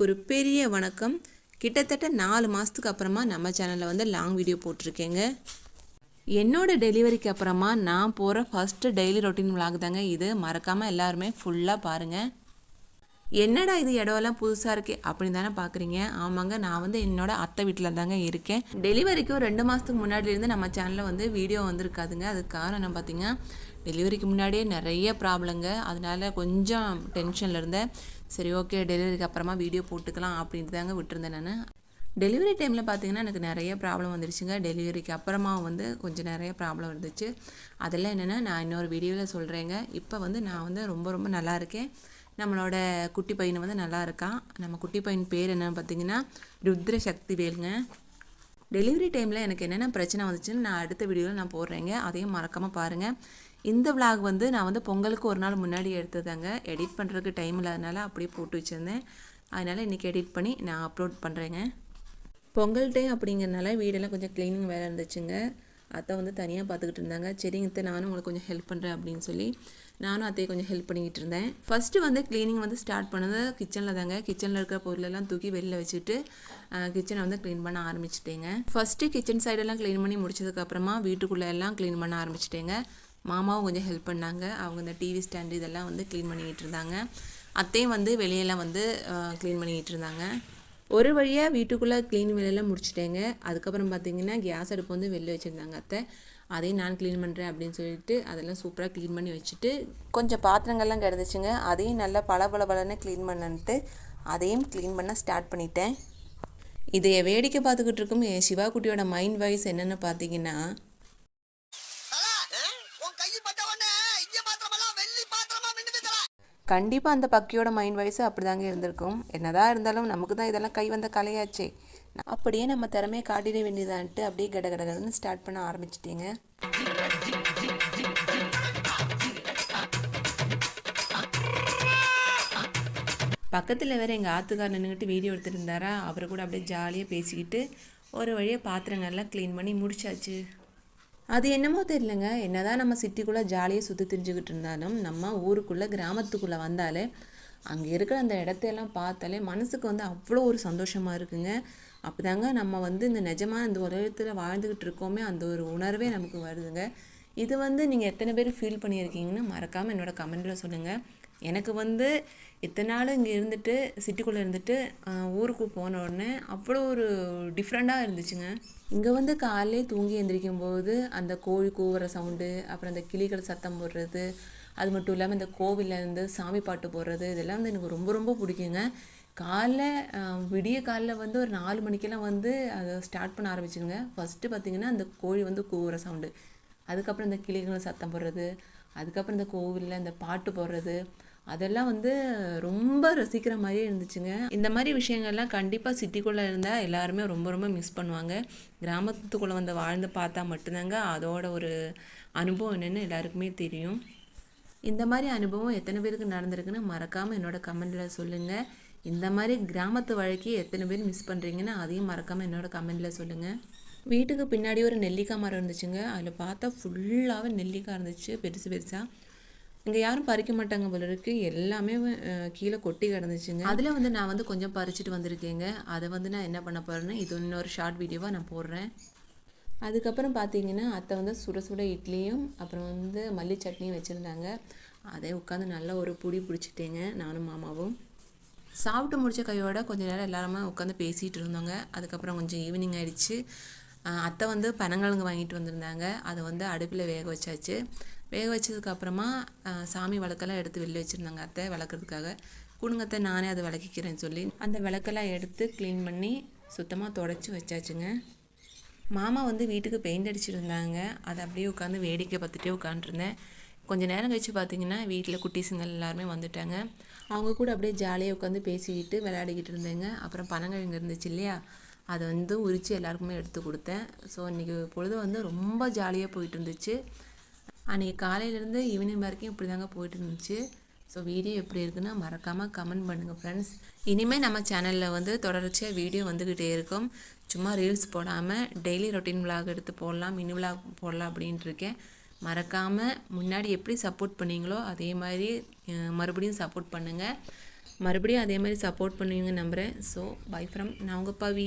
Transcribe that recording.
உங்களுக்கு ஒரு பெரிய வணக்கம். கிட்டத்தட்ட நாலு மாதத்துக்கு அப்புறமா நம்ம சேனலில் வந்து லாங் வீடியோ போட்டிருக்கேங்க. என்னோட டெலிவரிக்கு அப்புறமா நான் போகிற ஃபஸ்ட்டு டெய்லி ரொட்டீன் விளாக் தாங்க இது. மறக்காமல் எல்லாருமே ஃபுல்லாக பாருங்கள் என்னடா இது இடம்லாம் புதுசாக இருக்கே அப்படின்னு தானே பார்க்குறீங்க ஆமாங்க நான் வந்து என்னோட அத்தை வீட்டில் தாங்க இருக்கேன். டெலிவரிக்கும் ரெண்டு மாதத்துக்கு முன்னாடியிலேருந்து நம்ம சேனலில் வந்து வீடியோ வந்திருக்காதுங்க. அதுக்கு காரணம் பார்த்தீங்கன்னா டெலிவரிக்கு முன்னாடியே நிறைய ப்ராப்ளங்க அதனால கொஞ்சம் டென்ஷனில் இருந்தேன். சரி ஓகே டெலிவரிக்கு அப்புறமா வீடியோ போட்டுக்கலாம் அப்படின்ட்டு தாங்க விட்டுருந்தேன் நான். டெலிவரி டைமில் பார்த்தீங்கன்னா எனக்கு நிறைய ப்ராப்ளம் வந்துருச்சுங்க. டெலிவரிக்கு அப்புறமா வந்து கொஞ்சம் நிறைய ப்ராப்ளம் இருந்துச்சு. அதெல்லாம் என்னென்னா நான் இன்னொரு வீடியோவில் சொல்கிறேங்க இப்போ வந்து நான் வந்து ரொம்ப ரொம்ப நல்லா இருக்கேன். நம்மளோட குட்டி பையன் வந்து நல்லா இருக்கான். நம்ம குட்டி பையன் பேர் என்னன்னு பார்த்தீங்கன்னா ருத்ர சக்தி வேலுங்க டெலிவரி டைமில் எனக்கு என்னென்ன பிரச்சனை வந்துச்சுன்னு நான் அடுத்த வீடியோவில் நான் போடுறேங்க. அதையும் மறக்காமல் பாருங்கள் இந்த விளாக் வந்து நான் வந்து பொங்கலுக்கு ஒரு நாள் முன்னாடி எடுத்ததாங்க எடிட் பண்ணுறதுக்கு டைம் இல்லாதனால அப்படியே போட்டு வச்சுருந்தேன். அதனால் இன்றைக்கி எடிட் பண்ணி நான் அப்லோட் பண்ணுறேங்க பொங்கல் டைம் அப்படிங்கிறனால வீடெல்லாம் கொஞ்சம் க்ளீனிங் வேலை இருந்துச்சுங்க. அத்தை வந்து தனியாக பார்த்துக்கிட்டு இருந்தாங்க. சரிங்க அத்தை நானும் உங்களுக்கு கொஞ்சம் ஹெல்ப் பண்ணுறேன் அப்படின்னு சொல்லி நானும் அத்தையை கொஞ்சம் ஹெல்ப் பண்ணிக்கிட்டு இருந்தேன். ஃபஸ்ட்டு வந்து க்ளீனிங் வந்து ஸ்டார்ட் பண்ணது கிச்சனில் தாங்க. கிச்சனில் இருக்கிற பொருளெல்லாம் தூக்கி வெளில வச்சுட்டு கிச்சனை வந்து க்ளீன் பண்ண ஆரம்பிச்சிட்டேங்க. ஃபஸ்ட்டு கிச்சன் சைடெல்லாம் க்ளீன் பண்ணி முடிச்சதுக்கப்புறமா வீட்டுக்குள்ளே எல்லாம் க்ளீன் பண்ண ஆரம்பிச்சிட்டேங்க. மாமாவும் கொஞ்சம் ஹெல்ப் பண்ணாங்க. அவங்க இந்த டிவி ஸ்டாண்டு இதெல்லாம் வந்து க்ளீன் பண்ணிக்கிட்டு இருந்தாங்க. அத்தையும் வந்து வெளியெல்லாம் வந்து க்ளீன் பண்ணிக்கிட்டு இருந்தாங்க. ஒரு வழியாக வீட்டுக்குள்ளே க்ளீன் வேலையெல்லாம் முடிச்சிட்டேங்க. அதுக்கப்புறம் பார்த்தீங்கன்னா கேஸ் அடுப்பு வந்து வெளில வச்சுருந்தாங்க அத்தை. அதையும் நான் க்ளீன் பண்ணுறேன் அப்படின்னு சொல்லிட்டு அதெல்லாம் சூப்பராக க்ளீன் பண்ணி வச்சுட்டு கொஞ்சம் பாத்திரங்கள்லாம் கிடந்துச்சுங்க. அதையும் நல்லா பல பல பலன்னு க்ளீன் பண்ணன்ட்டு அதையும் க்ளீன் பண்ண ஸ்டார்ட் பண்ணிட்டேன். இதை வேடிக்கை பார்த்துக்கிட்டு இருக்கும் என் சிவா குட்டியோட மைண்ட் வாய்ஸ் என்னென்னு பார்த்தீங்கன்னா கண்டிப்பாக அந்த பக்கியோட மைண்ட் வாய்ஸ் அப்படிதாங்க இருந்திருக்கும். என்னதான் இருந்தாலும் நமக்கு தான் இதெல்லாம் கை வந்த கலையாச்சே. அப்படியே நம்ம திறமையை காட்டிட வேண்டியதான்ட்டு அப்படியே கட கடகடன்னு ஸ்டார்ட் பண்ண ஆரம்பிச்சிட்டீங்க. பக்கத்தில் வேறு எங்கள் ஆத்துக்கார் நின்றுக்கிட்டு வீடியோ எடுத்துட்டு இருந்தாரா? அவர் கூட அப்படியே ஜாலியாக பேசிக்கிட்டு ஒரு வழியாக பாத்திரங்கள்லாம் க்ளீன் பண்ணி முடிச்சாச்சு. அது என்னமோ தெரியலங்க. என்னதான் நம்ம சிட்டிக்குள்ளே ஜாலியாக சுற்றி திரிஞ்சுக்கிட்டு இருந்தாலும் நம்ம ஊருக்குள்ளே கிராமத்துக்குள்ளே வந்தாலே அங்கே இருக்கிற அந்த இடத்தையெல்லாம் பார்த்தாலே மனசுக்கு வந்து அவ்வளோ ஒரு சந்தோஷமாக இருக்குங்க. அப்போதாங்க நம்ம வந்து இந்த நிஜமாக இந்த உலகத்தில் வாழ்ந்துக்கிட்டு இருக்கோமே அந்த ஒரு உணர்வே நமக்கு வருதுங்க. இது வந்து நீங்கள் எத்தனை பேர் ஃபீல் பண்ணியிருக்கீங்கன்னு மறக்காமல் என்னோட கமெண்ட்டில் சொல்லுங்கள் எனக்கு வந்து இத்தனை நாள் இங்கே இருந்துட்டு சிட்டிக்குள்ளே இருந்துட்டு ஊருக்கு போன உடனே அவ்வளோ ஒரு டிஃப்ரெண்ட்டாக இருந்துச்சுங்க. இங்கே வந்து காலையிலே தூங்கி எந்திரிக்கும் போது அந்த கோழி கூவுற சவுண்டு அப்புறம் அந்த கிளிகள் சத்தம் போடுறது அது மட்டும் இல்லாமல் இந்த கோவிலேருந்து இருந்து சாமி பாட்டு போடுறது இதெல்லாம் வந்து எனக்கு ரொம்ப ரொம்ப பிடிக்குங்க. காலைல விடிய காலைல வந்து ஒரு நாலு மணிக்கெல்லாம் வந்து அதை ஸ்டார்ட் பண்ண ஆரம்பிச்சுங்க. ஃபஸ்ட்டு பார்த்தீங்கன்னா அந்த கோழி வந்து கூவுற சவுண்டு அதுக்கப்புறம் இந்த கிளிகள் சத்தம் போடுறது அதுக்கப்புறம் இந்த கோவிலில் இந்த பாட்டு போடுறது அதெல்லாம் வந்து ரொம்ப ரசிக்கிற மாதிரியே இருந்துச்சுங்க. இந்த மாதிரி விஷயங்கள்லாம் கண்டிப்பாக சிட்டிக்குள்ளே இருந்தால் எல்லாருமே ரொம்ப ரொம்ப மிஸ் பண்ணுவாங்க. கிராமத்துக்குள்ளே வந்து வாழ்ந்து பார்த்தா மட்டும்தாங்க அதோட ஒரு அனுபவம் என்னென்னு எல்லாருக்குமே தெரியும். இந்த மாதிரி அனுபவம் எத்தனை பேருக்கு நடந்திருக்குன்னு மறக்காமல் என்னோடய கமெண்டில் சொல்லுங்கள் இந்த மாதிரி கிராமத்து வாழ்க்கையை எத்தனை பேர் மிஸ் பண்ணுறீங்கன்னு அதையும் மறக்காமல் என்னோடய கமெண்டில் சொல்லுங்கள் வீட்டுக்கு பின்னாடி ஒரு நெல்லிக்காய் மரம் இருந்துச்சுங்க. அதில் பார்த்தா ஃபுல்லாகவே நெல்லிக்காய் இருந்துச்சு பெருசு பெருசாக இங்கே யாரும் பறிக்க மாட்டாங்க போல இருக்கு. எல்லாமே கீழே கொட்டி கிடந்துச்சுங்க. அதில் வந்து நான் வந்து கொஞ்சம் பறிச்சுட்டு வந்திருக்கேங்க. அதை வந்து நான் என்ன பண்ண போகிறேன்னு இது இன்னொரு ஷார்ட் வீடியோவாக நான் போடுறேன். அதுக்கப்புறம் பார்த்தீங்கன்னா அத்தை வந்து சுட சுட இட்லியும் அப்புறம் வந்து மல்லி சட்னியும் வச்சுருந்தாங்க. அதை உட்காந்து நல்லா ஒரு புடி பிடிச்சிட்டேங்க நானும் மாமாவும். சாப்பிட்டு முடிச்ச கையோட கொஞ்ச நேரம் எல்லாருமே உட்காந்து பேசிகிட்டு இருந்தோங்க. அதுக்கப்புறம் கொஞ்சம் ஈவினிங் ஆயிடுச்சு. ஆஹ் அத்தை வந்து பனங்கிழங்கு வாங்கிட்டு வந்திருந்தாங்க. அதை வந்து அடுப்பில் வேக வச்சாச்சு. வேக வச்சதுக்கப்புறமா சாமி விளக்கெல்லாம் எடுத்து வெளில வச்சுருந்தாங்க அத்தை விளக்குறதுக்காக. குடுங்கத்தை நானே அதை விளக்கிக்கிறேன்னு சொல்லி. அந்த விளக்கெல்லாம் எடுத்து க்ளீன் பண்ணி சுத்தமாக தொடச்சி வச்சாச்சுங்க. மாமா வந்து வீட்டுக்கு பெயிண்ட் அடிச்சிருந்தாங்க. அதை அப்படியே உட்காந்து வேடிக்கை பார்த்துட்டே உட்காந்துருந்தேன். கொஞ்சம் நேரம் கழிச்சு பார்த்தீங்கன்னா வீட்டில் குட்டீஸுங்கள் எல்லாருமே வந்துட்டாங்க. அவங்க கூட அப்படியே ஜாலியாக உட்காந்து பேசிக்கிட்டு விளையாடிக்கிட்டு இருந்தேங்க. அப்புறம் பனங்கிழங்கு இருந்துச்சு இல்லையா? அதை வந்து உரித்து எல்லாருக்குமே எடுத்து கொடுத்தேன். ஸோ இன்றைக்கி பொழுது வந்து ரொம்ப ஜாலியாக போயிட்டு இருந்துச்சு அன்றைக்கி காலையிலேருந்து ஈவினிங் வரைக்கும் இப்படி தாங்க போயிட்டு இருந்துச்சு ஸோ வீடியோ எப்படி இருக்குன்னு மறக்காமல் கமெண்ட் பண்ணுங்கள் ஃப்ரெண்ட்ஸ் இனிமேல் நம்ம சேனலில் வந்து தொடர்ச்சியாக வீடியோ வந்துக்கிட்டே இருக்கும். சும்மா ரீல்ஸ் போடாமல் டெய்லி ரொட்டீன் vlog எடுத்து போடலாம் மினி vlog போடலாம் அப்படின்ட்டு இருக்கேன். மறக்காமல் முன்னாடி எப்படி சப்போர்ட் பண்ணீங்களோ அதே மாதிரி மறுபடியும் சப்போர்ட் பண்ணுங்கள் மறுபடியும் அதே மாதிரி சப்போர்ட் பண்ணுவீங்க நம்புகிறேன் ஸோ பை ஃப்ரம் நான் உங்கள் பவி.